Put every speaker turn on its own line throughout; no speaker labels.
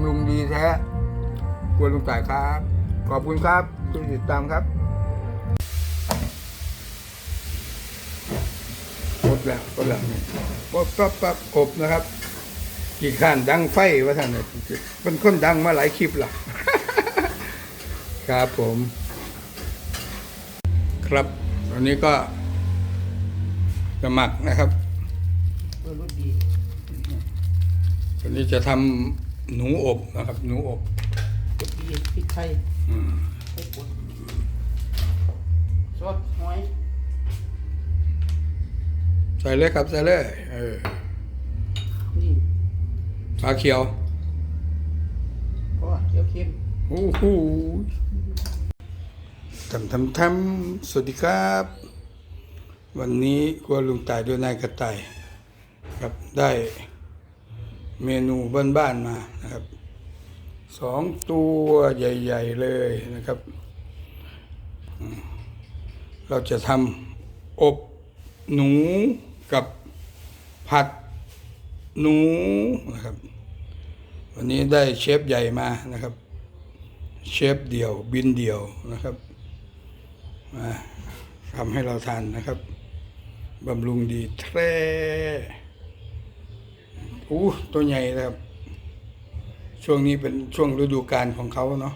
ำรุงดีแท้กวนลุงต่ายครับ ขอบคุณครับที่ติดตามครับหมดแล้วก็แล้วนี่ปั๊บปั๊บปั๊บอบนะครับกี่ข้านดังไฟวะท่านเนี่ยเป็นคนดังมาหลายคลิปละครับผม ครับวันนี้ก็จะหมักนะครับ
เออรสดี
วันนี้จะทำ หนูอบนะครับ หนูอบ
รสดีพริกไทย
อืม
ไข่ปนซอสหอย
ใส่เลยครับใส่เลยเออ
นี่
ปลาเขียว
เพราะว่าเจียวเค็ม
โอ้โหทำทำทำสวัสดีครับ วันนี้กลัวลุงตายด้วยนายกระต่ายครับได้ เมนูบ้านๆมานะครับสองตัวใหญ่ ๆ เลยนะครับ เราจะทำอบหนูกับผัดหนูนะครับ วันนี้ได้เชฟใหญ่มานะครับ เชฟเดี่ยวบินเดี่ยวนะครับมาทำให้เราทานนะครับบำรุงดีแท้ อู้ตัวใหญ่นะครับ ช่วงนี้เป็นช่วงฤดูกาลของเขาเนาะ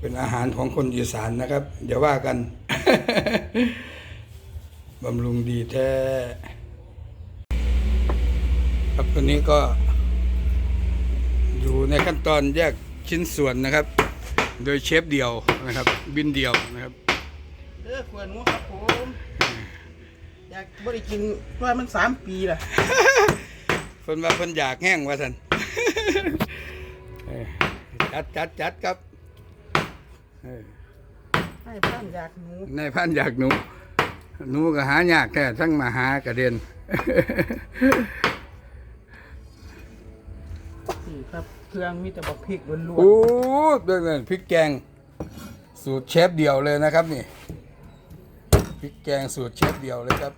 เป็นอาหารของคนอีสานนะครับอย่าว่ากันบำรุงดีแท้ ครับตัวนี้ก็ อยู่ในขั้นตอนแยกชิ้นส่วนนะครับ โดยเชฟเดียวนะครับ บินเดียวนะครับ
เด้อขวดหนูครับผม อยากบ่ได้กินว่ามันสามปีละ
คนว่าคนอยากแห้งว่าสันเออจัดจัดจัดครับเออ
ให้พ่านอยากหนู
นายพันอยากหนู หนูก็หายากแค่ทั้งมาหากระเด็น
นี่ครับเครื่องมีแต่บักพริกล้วน
โอ้ด้วยเงินพริกแกง สูตรเชฟเดียวเลยนะครับนี่ พริกแกงสูตรเชฟเดียวเลยครับ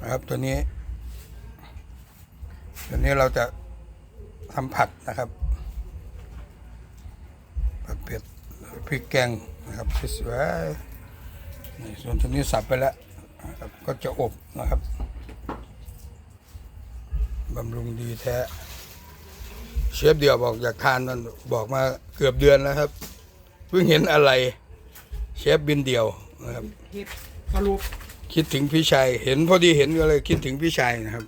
นะครับตัวนี้ ตัวนี้เราจะทำผัดนะครับ ผัดเผ็ดพริกแกงนะครับสวยๆนี่ส่วนตัวนี้สับไปแล้วนะครับก็จะอบนะครับบำรุงดีแท้ เชฟเดียวบอกอยากทานมันบอกมาเกือบเดือนแล้วครับ เพิ่งเห็นอะไร เชฟบินเดียวนะครับ
ๆเฮ็ดสรุป
คิดถึงพี่ชัย เห็นพอดีเห็นก็เลยคิดถึงพี่ชัยนะครับ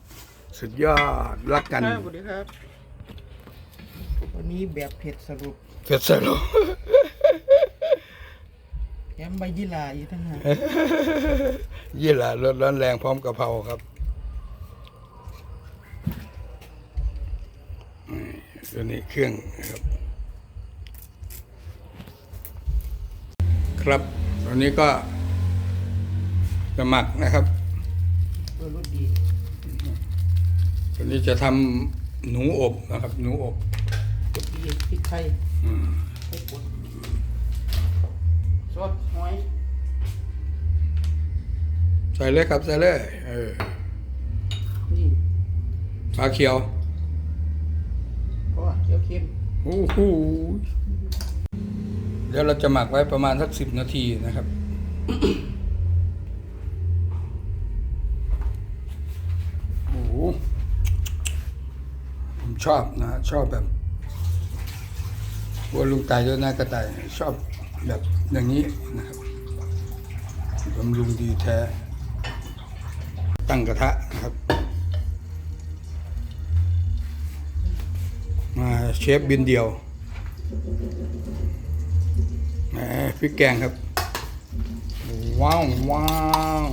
สุดยอดรักกัน
ครับสวัสดีครับ วันนี้แบบเผ็ดสรุป
เฟสโล
แถมใบยี่หร่าอยู่ทั้งนั้น
ยี่หร่ารสร้อนแรงพร้อมกะเพราครับ ตัวนี้เครื่องนะครับ ครับตัวนี้ก็จะหมักนะครับ
เออรสดี
ตัวนี้จะทำหนูอบนะครับ หนูอบ
รสดีพริกไทย
อืม
ไข่ปนซอสหอย
ใส่เลยครับใส่เลยเออ
นี่
ปลาเขียว
เขียวเค็ม
โอ้โหเดี๋ยวเราจะหมักไว้ประมาณสักสิบนาทีนะครับโอ้โหผมชอบนะชอบแบบวัวลุงไก่ด้วยนะกระต่ายชอบแบบอย่างนี้นะครับบำรุงดีแท้ ตั้งกระทะนะครับ เชฟบินเดียวพริกแกงครับ ว้าวว้าว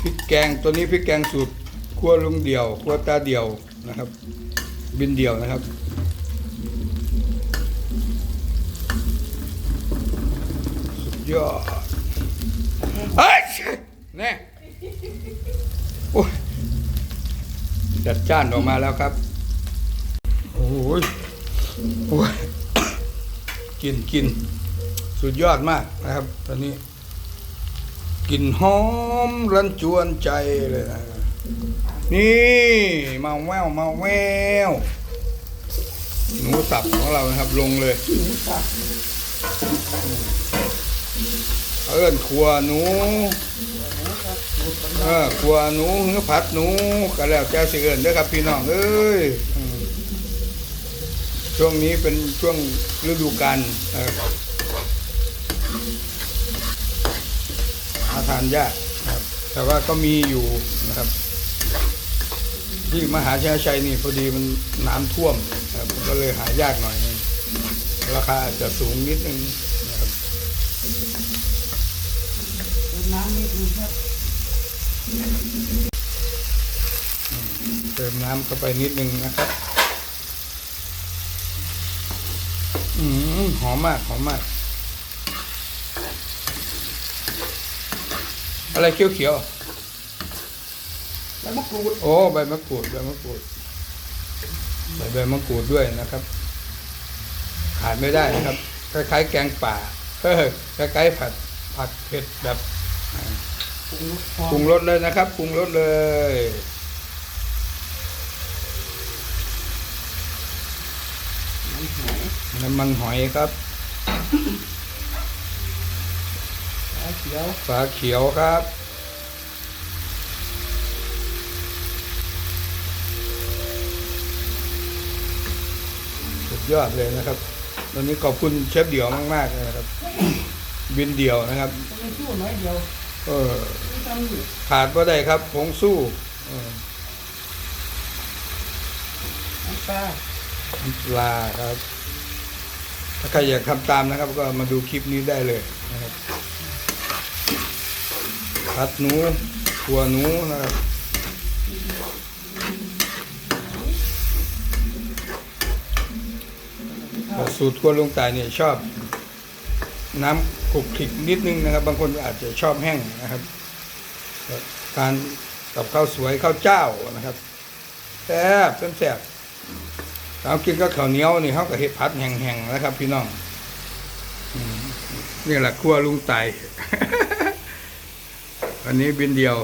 พริกแกงตัวนี้พริกแกงสูตรขั้วลุงเดียวขั้วตาเดียวนะครับ บินเดียวนะครับสุดยอดเฮ้ยแน่โอ้ยจัดจ้านออกมาแล้วครับ โอ้ย กินกินสุดยอดมากนะครับ ตอนนี้กลิ่นหอมรันจวนใจเลยนะนี่มาแววมาแววหนูสับของเรานะครับ ลงเลย
สับ
เอิ้นขัวหนู
หมูครับหมู
เออขัวหนูหรือผัดหนูก็แล้วแต่สิเอิ้นเด้อครับพี่น้องเอ้ย ช่วงนี้เป็นช่วงฤดูกาลหาทานยากครับ แต่ว่าก็มีอยู่นะครับ ที่มหาชัยชัยนี่พอดีมันน้ำท่วมครับก็เลยหายากหน่อยนึงราคาอาจจะสูงนิดนึงนะครับ
น้ำนิดนึงครับ
เติมน้ำเข้าไปนิดนึงนะครับ อืมหอมมากหอมมาก อะไรเขียว
แล้วมะกรูด
ๆโอ้ใบมะกรูดใบมะกรูดใส่ใบมะกรูดด้วยนะครับ ขาดไม่ได้นะครับคล้ายๆแกงป่าเออคล้ายๆผัดผัดเผ็ดแบบ
ปรุงรสพอ
ปรุงรสเลยนะครับปรุงรสเลย
น้ำหอย
น้ำมันหอยครับ
สาเขียว
ฝาเขียวครับสุดยอดเลยนะครับวันนี้ขอบคุณเชฟเดี่ยวมากๆเลยนะครับ บินเดี่ยวนะครับ
ต้องมีชู้น้อยเดียว
เออ
ที่ทำอยู่
ขาดว่าได้ครับผงสู้เออ
น้ำปลา
น้ำปลาครับ ถ้าใครอยากทำตามนะครับ ก็มาดูคลิปนี้ได้เลยนะครับผัดหนูขัวหนูนะครับสูตรครัวลุงตายเนี่ยชอบน้ำขลุกขลิกนิดนึงนะครับ บางคนอาจจะชอบแห้งนะครับ การกับข้าวสวยข้าวเจ้านะครับแซ่บแซ่บ เอากินก็ข้าวเหนียวนี่เขากับเห็ดผัดแห้งๆนะครับ พี่น้องอืมนี่แหละครัวลุงไตวันนี้บินเดียว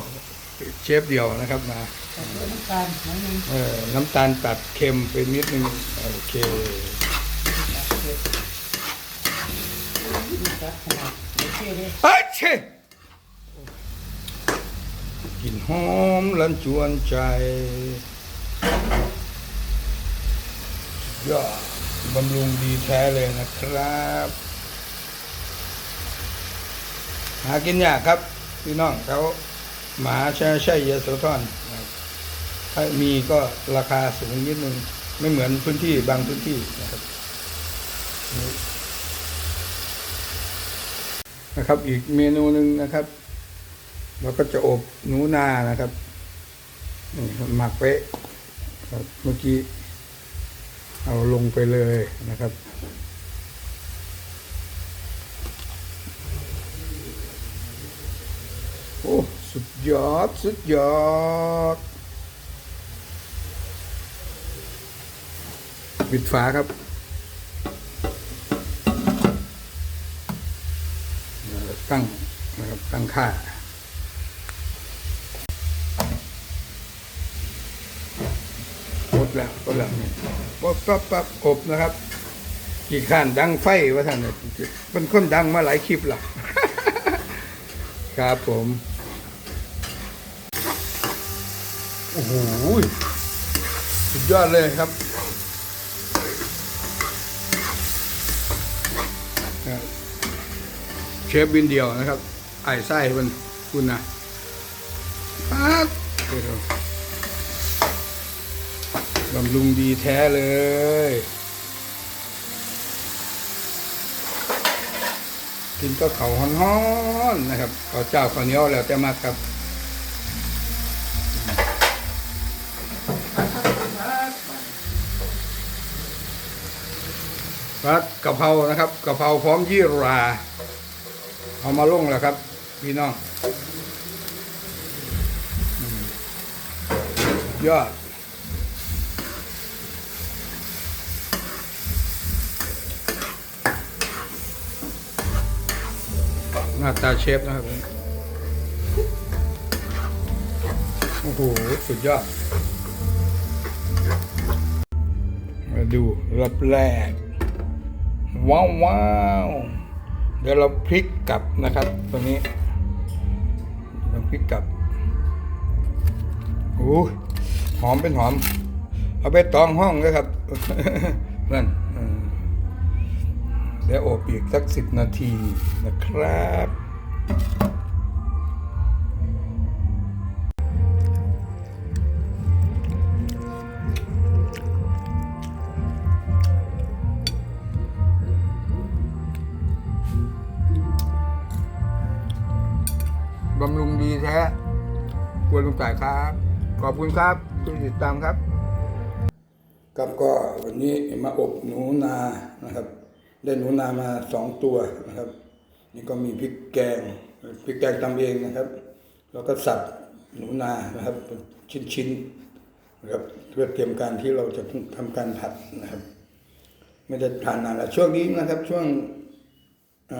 เชฟเดียวนะครับมา
ใส่น้ำตาลหน่อยหนึง
เออน้ำตาลตัดเค็มไปนิดนึงโอเค
ตัดเสร็จนี่ครับขนาดโอเคเลย
เฮ้ยเชกลิ่นหอมลันจวนใจ ยอดบำรุงดีแท้เลยนะครับ หากินยากครับ พี่น้องเขาหมาใช่ใช่ยโสธรนะครับถ้ามีก็ราคาสูงนิดนึง ไม่เหมือนพื้นที่บางพื้นที่นะครับนะครับ อีกเมนูหนึ่งนะครับเราก็จะอบหนูนานะครับหมักไว้เมื่อกี้ เอาลงไปเลยนะครับ โอ้สุดยอด สุดยอด ปิดฝาครับตั้งนะครับตั้งค่า หมดแล้วหมดแล้วนี่ปั๊บปั๊บปั๊บอบนะครับกี่ข้นดังไฟว่าท่านเนี่ยเป็นคนดังมาหลายคลิปหรอครับผม โอ้โหสุดยอดเลยครับเชฟบินเดียวนะครับไอ้ไส้มันคุณนะปั๊บเดี๋ยว บำรุงดีแท้เลย กินก็เขาฮ้อนๆนะครับข้าวเจ้าข้าวเหนียวแล้วแต่มากครับผัดกะเพรานะครับกะเพราพร้อมยี่รา เอามาลงแล้วครับ พี่น้องยอด หน้าตาเชฟนะครับ โอ้โห สุดยอด มาดูรับแรก ว้าวว้าวเดี๋ยวเราพลิกกลับนะครับตรงนี้เราพลิกกลับโอ้หอมเป็นหอม เอาไปตองห้องเลยครับนั่น อืมเดี๋ยวอบอีกสักสิบนาทีนะครับ บำรุงดีแท้ควรลุงต่ายครับ ขอบคุณครับที่ติดตามครับ ครับก็วันนี้มาอบหนูนานะครับ ได้หนูนามาสองตัวนะครับ นี่ก็มีพริกแกงพริกแกงทำเองนะครับ แล้วก็สับหนูนานะครับเป็นชิ้นๆนะครับเพื่อเตรียมการที่เราจะทำการผัดนะครับ ไม่ได้ทานนานแล้วช่วงนี้นะครับ ช่วงเ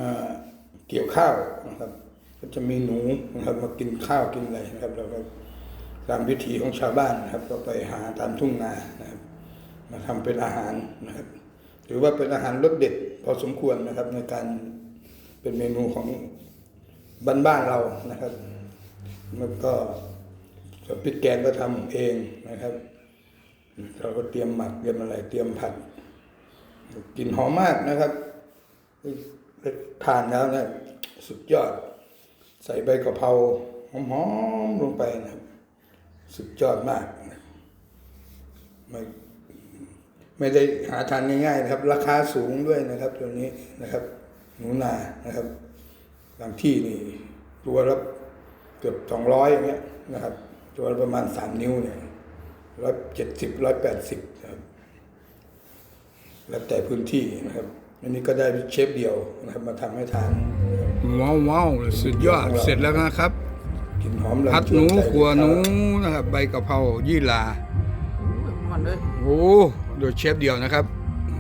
เกี่ยวข้าวนะครับ ก็จะมีหนูนะครับมากินข้าวกินอะไรนะครับเราก็ตามวิถีของชาวบ้านนะครับ ก็ไปหาตามทุ่งนานะครับ มาทำเป็นอาหารนะครับถือว่าเป็นอาหารรสเด็ด พอสมควรนะครับในการเป็นเมนูของบ้านๆเรานะครับแล้วก็พริกแกงก็ทำเองนะครับ เราก็เตรียมหมักเตรียมอะไรเตรียมผัดกลิ่นหอมมากนะครับทานแล้วนี่ยสุดยอด ใส่ใบกะเพราหอมๆลงไปนะสุดยอดมากนะ ไม่ไม่ได้หาทานง่ายๆนะครับ ราคาสูงด้วยนะครับตัวนี้นะครับ หนูนานะครับบางที่นี่ตัวละเกือบสองร้อยอย่างเงี้ยนะครับ ตัวละประมาณสามนิ้วเนี่ยร้อยเจ็ดสิบร้อยแปดสิบนะครับแล้วแต่พื้นที่นะครับ อันนี้ก็ได้เชฟเดียวนะครับ มาทำให้ทานว้าวว้าวสุดยอดเสร็จแล้วนะครับกินหอม
ผั
ผัดหนูขัวหนูนะครับ ใบกะเพรายี่หร่า
มันเลย
โอ้ โดยเชฟเดียวนะครับ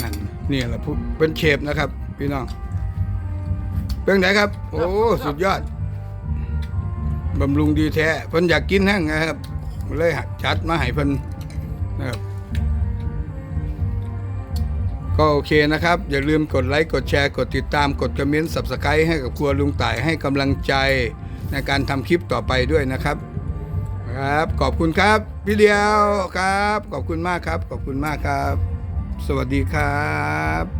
นั่นนี่แหละผู้เป็นเชฟนะครับ พี่น้องเป็นไงครับ โอ้สุดยอดบำรุงดีแท้เพิ่นอยากกินแห้งนะครับ เลยจัดมาให้เพิ่นนะครับ ก็โอเคนะครับ อย่าลืมกดไลค์กดแชร์กดติดตามกดกระเม้นสับสไครต์ให้กับครัวลุงต่ายให้กำลังใจในการทำคลิปต่อไปด้วยนะครับ ครับ ขอบคุณครับ พี่เดียวครับ ขอบคุณมากครับ ขอบคุณมากครับ สวัสดีครับ